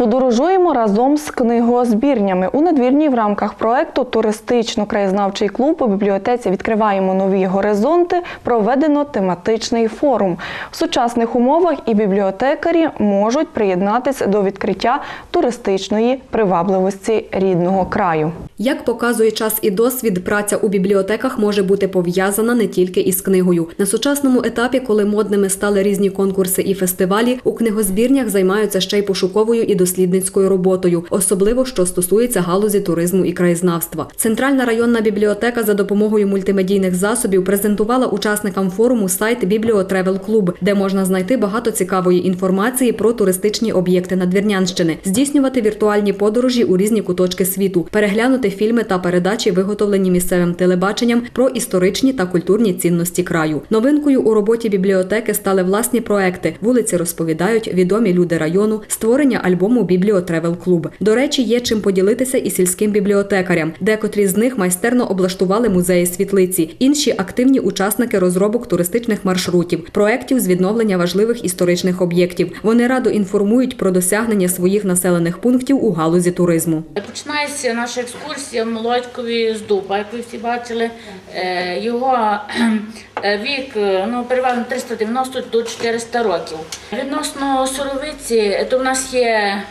Подорожуємо разом з книгозбірнями. У надвірній в рамках проекту Туристично-краєзнавчий клуб у бібліотеці відкриваємо нові горизонти. Проведено тематичний форум. В сучасних умовах і бібліотекарі можуть приєднатися до відкриття туристичної привабливості рідного краю. Як показує час і досвід, праця у бібліотеках може бути пов'язана не тільки із книгою. На сучасному етапі, коли модними стали різні конкурси і фестивалі, у книгозбірнях займаються ще й пошуковою і дослідницькою роботою, особливо що стосується галузі туризму і краєзнавства. Центральна районна бібліотека за допомогою мультимедійних засобів презентувала учасникам форуму сайт Бібліотревел Клуб, де можна знайти багато цікавої інформації про туристичні об'єкти Надвірнянщини, здійснювати віртуальні подорожі у різні куточки світу, переглянути фільми та передачі, виготовлені місцевим телебаченням про історичні та культурні цінності краю. Новинкою у роботі бібліотеки стали власні проекти. Вулиці розповідають відомі люди району, створення альбому Бібліотревел Клуб. До речі, є чим поділитися і сільським бібліотекарям. Декотрі з них майстерно облаштували музеї світлиці. Інші активні учасники розробок туристичних маршрутів, проєктів з відновлення важливих історичних об'єктів. Вони радо інформують про досягнення своїх населених пунктів у галузі туризму. Починається наша екскурсія в Молодькові з Дуба, як ви всі бачили. Е, Його вік е, ну, переважно 390 до 400 років. Відносно Суровиці, то в нас є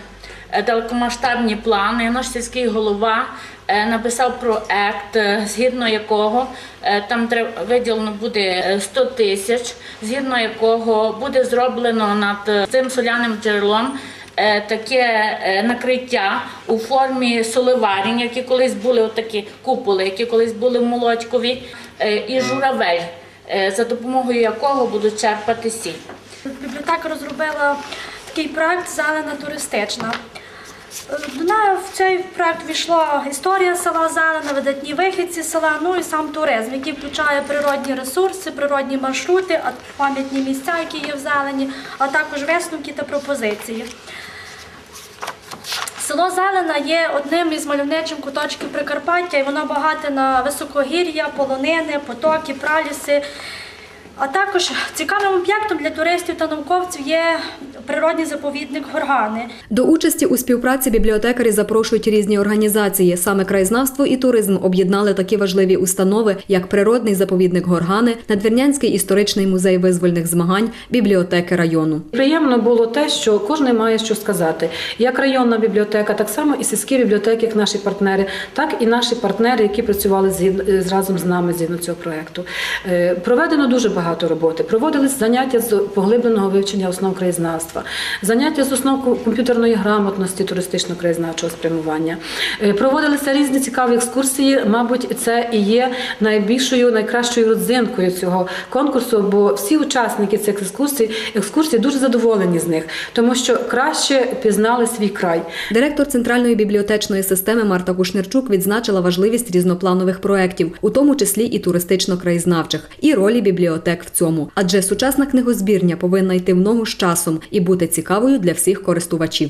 е, далекомасштабні плани. Наш сільський голова е, написав проект, е, згідно якого е, там виділено буде е, 100 тисяч, згідно якого буде зроблено над е, цим соляним джерелом е, таке е, накриття у формі соливарень, які колись були отакі куполи, які колись були Молодькові, е, і журавель, е, за допомогою якого будуть черпати сіль. Бібліотека розробила такий проект Зелена туристична. Е, в цей проект війшла історія села Зелена, видатні вихідці села, ну і сам туризм, який включає природні ресурси, природні маршрути, пам'ятні місця, які є в зелені, а також висновки та пропозиції. Село Зелена є одним із мальовничих куточків Прикарпаття, і воно багате на високогір'я, полонини, потоки, праліси. А також цікавим об'єктом для туристів та науковців є природний заповідник Горгани. До участі у співпраці бібліотекарі запрошують різні організації. Саме краєзнавство і туризм об'єднали такі важливі установи, як природний заповідник Горгани, Надвірнянський історичний музей визвольних змагань, бібліотеки району. Приємно було те, що кожен має що сказати. Як районна бібліотека, так само і сільські бібліотеки, як наші партнери, так і наші партнери, які працювали з- разом з нами згідно цього проекту. Е, Проведено дуже багато роботи. Проводились заняття з поглибленого вивчення основ краєзнавства, заняття з основ комп'ютерної грамотності туристично-краєзнавчого спрямування. Е, Проводилися різні цікаві екскурсії. Мабуть, це і є найбільшою, найкращою родзинкою цього конкурсу, бо всі учасники цих екскурсій, екскурсій дуже задоволені з них, тому що краще пізнали свій край. Директор центральної бібліотечної системи Марта Кушнерчук відзначила важливість різнопланових проєктів, у тому числі і туристично-краєзнавчих, і ролі бібліотек в цьому. Адже сучасна книгозбірня повинна йти в ногу з часом і бути цікавою для всіх користувачів.